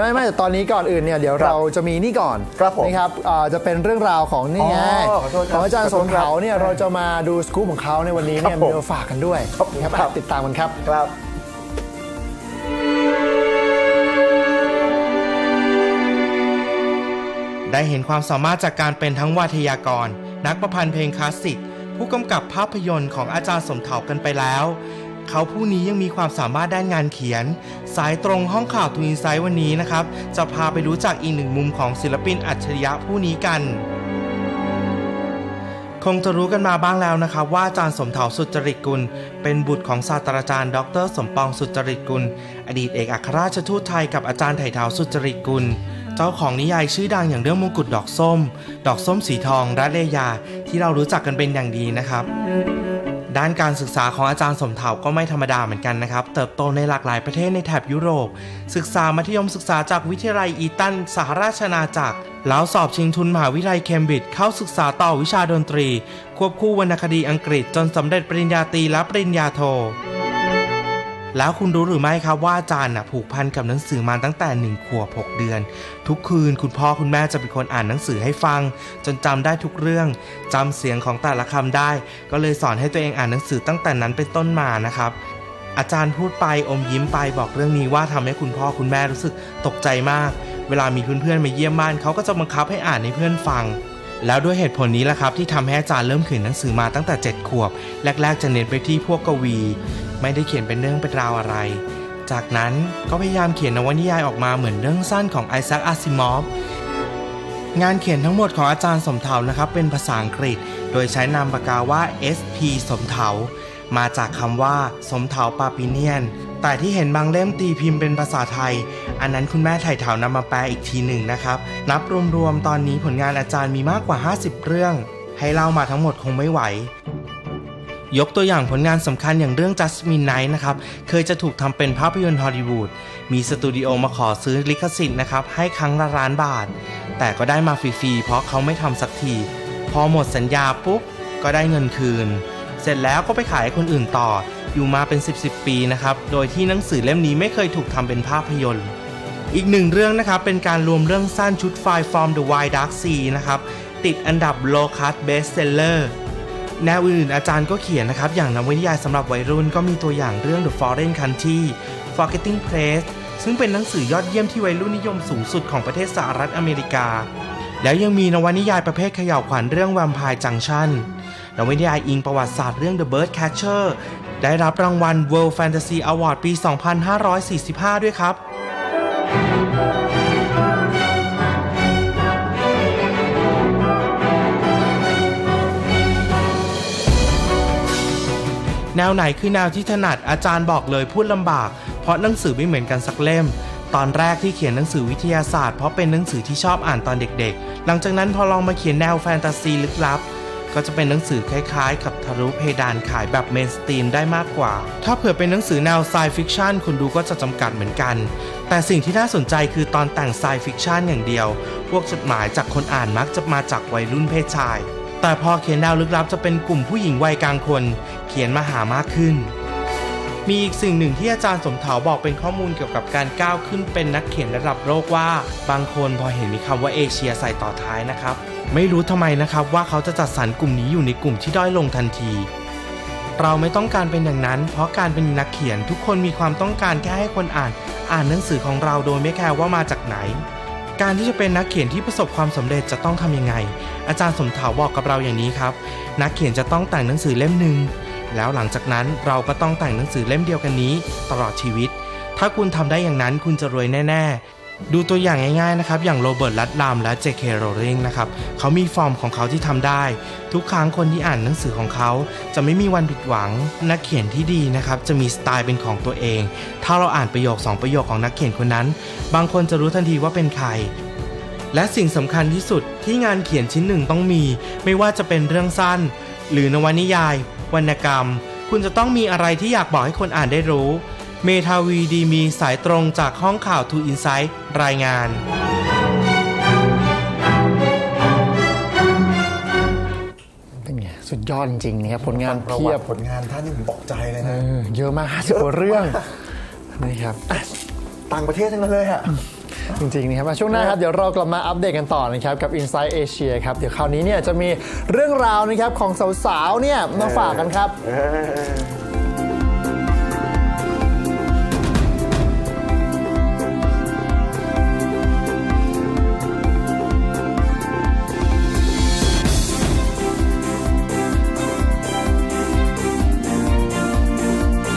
ไม่ไม่แต่ตอนนี้ก่อนอื่นเนี่ยเดี๋ยวครับเราจะมีนี่ก่อนครับผมนะครับอ่าจะเป็นเรื่องราวของนี่ไงอ๋อขอโทษครับของอาจารย์ขสอบคุนณครับเขาเนี่ยเราจะมาดูสกู๊ปของเขาในวันนี้เนี่ยครับผมมีมาฝากกันด้วยครับนะครับครับ ติดตามกันครับ ครับ ได้เห็นความสามารถจากการเป็นทั้งวาทยากร นักประพันธ์เพลงคลาสสิก ผู้กำกับภาพยนตร์ของอาจารย์สมเถากันไปแล้ว เขาผู้นี้ยังมีความสามารถด้านงานเขียน สายตรงห้องข่าวทูอินไซต์วันนี้นะครับ จะพาไปรู้จักอีกหนึ่งมุมของศิลปินอัจฉริยะผู้นี้กันคงจะรู้กันมาบ้างแล้วนะครับว่าอาจารย์สมเถาสุจริตกุล เป็นบุตรของศาสตราจารย์ ดร สมปองสุจริตกุล อดีตเอกอัครราชทูตไทยกับอาจารย์ไถ่เท้าสุจริตกุล เจ้าของนิยายชื่อดังอย่างเรื่องมงกุฎดอกส้ม ดอกส้มสีทองและเลยา ที่เรารู้จักกันเป็นอย่างดีนะครับ ด้านการศึกษาของอาจารย์สมเถาก็ไม่ธรรมดาเหมือนกันนะครับ เติบโตในหลากหลายประเทศในแถบยุโรป ศึกษามัธยมศึกษาจากวิทยาลัยอีตันสหราชอาณาจักร แล้วสอบชิงทุนมหาวิทยาลัยเคมบริดจ์เข้าศึกษาต่อวิชาดนตรี ควบคู่วรรณคดีอังกฤษจนสำเร็จปริญญาตรีและปริญญาโท แล้วคุณรู้หรือไม่ครับว่าอาจารย์น่ะผูกพันกับหนังสือมาตั้งแต่หนึ่งขวบ6เดือน ทุกคืนคุณพ่อคุณแม่จะเป็นคนอ่านหนังสือให้ฟัง จนจำได้ทุกเรื่องจำเสียงของแต่ละคำได้ ก็เลยสอนให้ตัวเองอ่านหนังสือตั้งแต่นั้นเป็นต้นมานะครับอาจารย์พูดไปอมยิ้มไปบอกเรื่องนี้ว่าทำให้คุณพ่อคุณแม่รู้สึกตกใจมาก เวลามีเพื่อนๆมาเยี่ยมบ้านเขาก็จะบังคับให้อ่านให้เพื่อนฟัง แล้วด้วยเหตุผลนี้แหละครับที่ทำให้อาจารย์เริ่มเขียนหนังสือมาตั้งแต่ 7 ขวบ แรก ๆ จะเน้นไปที่พวกกวี ไม่ได้เขียนเป็นเรื่องเป็นราวอะไร จากนั้นก็พยายามเขียนนวนิยายออกมาเหมือนเรื่องสั้นของไอแซคอาซิมอฟงานเขียนทั้งหมดของอาจารย์สมเถานะครับ เป็นภาษาอังกฤษ โดยใช้นามปากกาว่า SP สมเถามาจากคำว่า สมเถาปาปิเนียน แต่ที่เห็นบางเล่มตีพิมพ์เป็นภาษาไทย อันนั้นคุณแม่ไถ่เถานำมาแปลอีกทีหนึ่งนะครับ นับรวมๆ ตอนนี้ผลงานอาจารย์มีมากกว่า 50 เรื่อง ให้เล่ามาทั้งหมดคงไม่ไหว ยกตัวอย่างผลงานสำคัญอย่างเรื่อง Jasmine Night นะครับ เคยจะถูกทำเป็นภาพยนตร์ฮอลลีวูด มีสตูดิโอมาขอซื้อลิขสิทธิ์นะครับ ให้ครั้งละล้านบาท แต่ก็ได้มาฟรีๆ เพราะเขาไม่ทำสักที พอหมดสัญญาปุ๊บ ก็ได้เงินคืน เสร็จแล้วก็ไปขายให้คนอื่นต่อ อยู่มาเป็น 10 10ปี นะครับ โดยที่หนังสือเล่มนี้ไม่เคยถูกทำเป็นภาพยนตร์ อีกหนึ่งเรื่องนะครับ เป็นการรวมเรื่องสั้นชุดไฟล์ From the Wild Dark Sea นะครับ ติดอันดับ Low Cut Bestseller แนวอื่นอาจารย์ก็เขียนนะครับ อย่างนวนิยายสำหรับวัยรุ่นก็มีตัวอย่างเรื่อง The Foreign Country Forgetting Place ซึ่งเป็นหนังสือยอดเยี่ยมที่วัยรุ่นนิยมสูงสุดของประเทศสหรัฐอเมริกา แล้วยังมีนวนิยายประเภทเขย่าวขวัญเรื่อง Vampire Junction นวนิยายอิงประวัติศาสตร์เรื่อง The Bird Catcher ได้รับรางวัล World Fantasy Award ปี 2545 ด้วยครับ แนวไหนคือแนวที่ถนัดอาจารย์บอกเลยพูดลำบาก เพราะหนังสือไม่เหมือนกันสักเล่ม ตอนแรกที่เขียนหนังสือวิทยาศาสตร์เพราะเป็นหนังสือที่ชอบอ่านตอนเด็กๆ หลังจากนั้นพอลองมาเขียนแนวแฟนตาซีลึกลับก็จะเป็นหนังสือคล้ายๆ กับทะลุเพดานขายแบบเมนสตรีมได้มากกว่า ถ้าเผื่อเป็นหนังสือแนวไซฟิคชันคุณดูก็จะจำกัดเหมือนกัน แต่สิ่งที่น่าสนใจคือตอนแต่งไซฟิคชันอย่างเดียว พวกจดหมายจากคนอ่านมักจะมาจากวัยรุ่นเพศชาย แต่พอเขียนแนวลึกลับจะเป็นกลุ่มผู้หญิงวัยกลางคน เขียนมาหามากขึ้น มีอีกสิ่งหนึ่งที่อาจารย์สมถาบอกเป็นข้อมูลเกี่ยวกับการก้าวขึ้นเป็นนักเขียนระดับโลกว่า บางคนพอเห็นมีคำว่าเอเชียใส่ต่อท้ายนะครับ ไม่รู้ทำไมนะครับว่าเขาจะจัดสรรกลุ่มนี้อยู่ในกลุ่มที่ด้อยลงทันทีเราไม่ต้องการเป็นอย่างนั้น เพราะการเป็นนักเขียนทุกคนมีความต้องการแค่ให้คนอ่าน อ่านหนังสือของเราโดยไม่แคร์ว่ามาจากไหน การที่จะเป็นนักเขียนที่ประสบความสำเร็จจะต้องทำยังไง อาจารย์สมถาวบอกกับเราอย่างนี้ครับ นักเขียนจะต้องแต่งหนังสือเล่มหนึ่งแล้วหลังจากนั้นเราก็ต้องแต่งหนังสือเล่มเดียวกันนี้ ตลอดชีวิต ถ้าคุณทำได้อย่างนั้นคุณจะรวยแน่ๆ ดูตัวอย่างง่ายๆนะครับ อย่างโรเบิร์ตลัดลามและเจเคโรลิงนะครับเขามีฟอร์มของเขาที่ทำได้ ทุกครั้งคนที่อ่านหนังสือของเขา จะไม่มีวันผิดหวัง นักเขียนที่ดีนะครับ จะมีสไตล์เป็นของตัวเอง ถ้าเราอ่านประโยคสองประโยคของนักเขียนคนนั้น บางคนจะรู้ทันทีว่าเป็นใครและสิ่งสำคัญที่สุดที่งานเขียนชิ้นหนึ่งต้องมี ไม่ว่าจะเป็นเรื่องสั้น หรือนวนิยาย วรรณกรรม คุณจะต้องมีอะไรที่อยากบอกให้คนอ่านได้รู้ เมทาวีดีมีสายตรงจากห้องข่าวทูอินไซต์รายงาน เป็นไง สุดยอดจริงๆนะครับผลงานประเพีวัยบติผลงานท่านนี่ผมบอกใจเลยเอนะอเยอะมาก50กว่าเรื่องนะครับอะต่างประเทศทั้งนั้นเลยฮะจริงๆนะครับมาช่วงหน้าครับเดี๋ยวเรากลับมาอัปเดตกันต่อนะครับกับ Inside Asia ครับ เดี๋ยวคราวนี้เนี่ยจะมีเรื่องราวนะครับของสาวๆเนี่ยมาฝากกันครับเออ